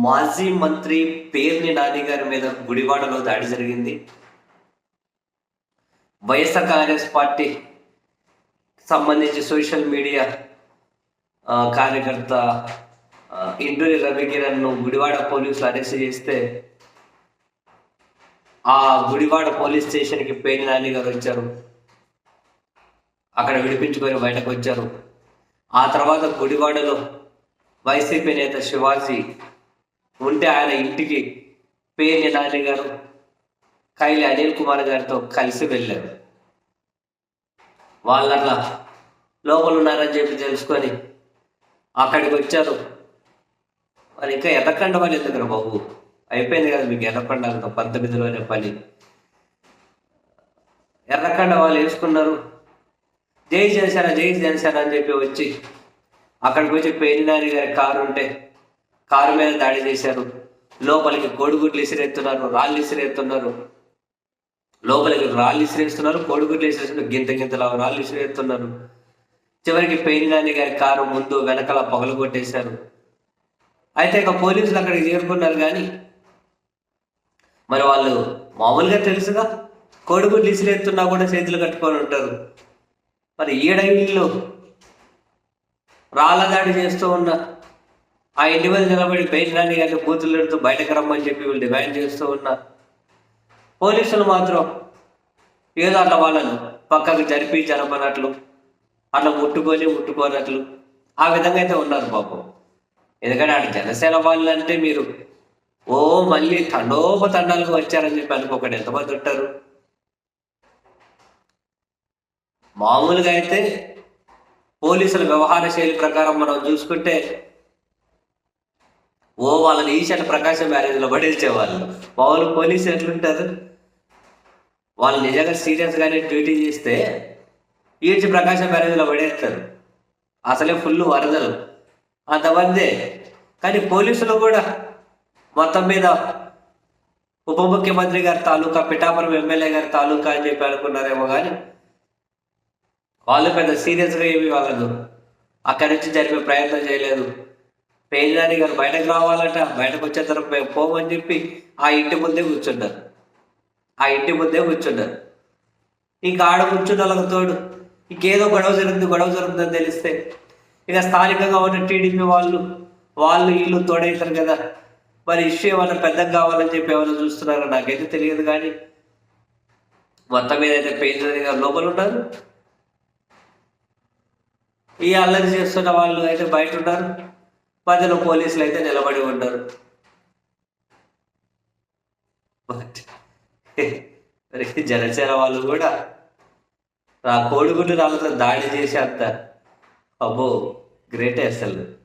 మాజీ మంత్రి పేర్ని నాని గారి మీద గుడివాడలో దాడి జరిగింది. వైఎస్ఆర్ కాంగ్రెస్ పార్టీ సంబంధించి సోషల్ మీడియా కార్యకర్త ఆ, ఇంటూరి రవికిరణ్ను గుడివాడ పోలీసులు అరెస్ట్ చేస్తే ఆ గుడివాడ పోలీస్ స్టేషన్కి పేర్ని నాని గారు వచ్చారు. అక్కడ విడిపించుకొని బయటకు వచ్చారు. ఆ తర్వాత గుడివాడలో వైసీపీ నేత శివాజీ ఉంటే ఆయన ఇంటికి పేర్ని నాని గారు కైలి అనిల్ కుమార్ గారితో కలిసి వెళ్ళారు. వాళ్ళట్లా లోపల ఉన్నారని చెప్పి తెలుసుకొని అక్కడికి వచ్చారు. మరి ఇంకా ఎదకండ వాళ్ళు ఎందుకు బాబు? అయిపోయింది కదా మీకు ఎర్రకండ పంతొమ్మిదిలోనే పని. ఎర్రకండ వాళ్ళు వేసుకున్నారు. జై జనసేన జై జనసేన అని చెప్పి వచ్చి అక్కడికి వచ్చి పేరినారి గారి కారు ఉంటే కారు మీద దాడి చేశారు. లోపలికి కోడిగుడ్లు ఇసిరెత్తున్నారు రాళ్ళు ఇసిరెత్తున్నారు లోపలికి రాళ్ళు ఇసిరేస్తున్నారు కోడిగుడ్లు ఇసిరేస్తున్నారు. గింత గింతలా రాళ్ళు ఇసిరేస్తున్నారు. చివరికి పేరినాని గారి కారు ముందు వెనకాల పగలు కొట్టేశారు. అయితే ఇక పోలీసులు అక్కడికి చేరుకున్నారు కానీ మరి వాళ్ళు మామూలుగా తెలుసుగా? కోడిగుడ్లు ఇసిరేస్తున్నా కూడా చేతులు కట్టుకొని ఉంటారు. మరి ఈడగిళ్ళు రాళ్ళ దాడి చేస్తూ ఉన్న ఆ ఇంటి మీద నిలబడి బయట రాని గారిని బూతులు పెడుతూ బయటకు రమ్మని చెప్పి వీళ్ళు డిమాండ్ చేస్తూ ఉన్నారు పోలీసులు మాత్రం ఏదో అట్లా వాళ్ళను పక్కకు జరిపి జరపనట్లు అట్లా ముట్టుకొని ముట్టుకోనట్లు ఆ విధంగా అయితే ఉన్నారు పాపం ఎందుకంటే ఆడ జనసేన వాళ్ళు అంటే మీరు ఓ మళ్ళీ తండోపతండాలకు వచ్చారని చెప్పి అనుకోకండి. ఎంతమంది ఉంటారు? మామూలుగా అయితే పోలీసుల వ్యవహార శైలి ప్రకారం మనం చూసుకుంటే ఓ వాళ్ళని ఈశాట ప్రకాశం మ్యారేజ్లో పడేసేవాళ్ళు. వాళ్ళు పోలీసు ఎట్లుంటారు? వాళ్ళు నిజంగా సీరియస్గానే డ్యూటీ చేస్తే ఈడ్చి ప్రకాశం మ్యారేజ్లో పడేస్తారు. అసలే ఫుల్ వరదలు. అంతమందే. కానీ పోలీసులు కూడా మొత్తం మీద ఉప ముఖ్యమంత్రి గారి తాలూకా పిఠాపురం ఎమ్మెల్యే గారి తాలూకా అని చెప్పి అనుకున్నారేమో కానీ వాళ్ళు పెద్ద సీరియస్గా ఏమి వాళ్ళను అక్కడి నుంచి జరిపే ప్రయత్నం చేయలేదు. పేజాని గారు బయటకు రావాలట బయటకు వచ్చే తరపు పోమని చెప్పి ఆ ఇంటి ముందే కూర్చుంటారు. ఆ ఇంటి ముందే కూర్చుంటారు. ఇంకా ఆడ కూర్చున్న వాళ్ళకి తోడు ఇంకేదో గొడవ జరుగుతుంది గొడవ జరుగుతుందని తెలిస్తే ఇక స్థానికంగా ఉన్న టీడీపీ వాళ్ళు వాళ్ళు ఇల్లు తోడవుతారు కదా. మరి ఇష్యూ ఏమైనా పెద్దగా కావాలని చెప్పి ఏమైనా చూస్తున్నారో నాకైతే తెలియదు కానీ మొత్తం మీద అయితే పేజీ గారు లోపల ఉన్నారు ఈ అల్లరి చేస్తున్న వాళ్ళు అయితే బయట ఉన్నారు మధ్యలో పోలీసులు అయితే నిలబడి ఉంటారు మరి జనసేన వాళ్ళు కూడా ఆ కోడిగుడ్డు రాళ్ళతో దాడి చేసి అంత అబ్బో గ్రేటే అసలు.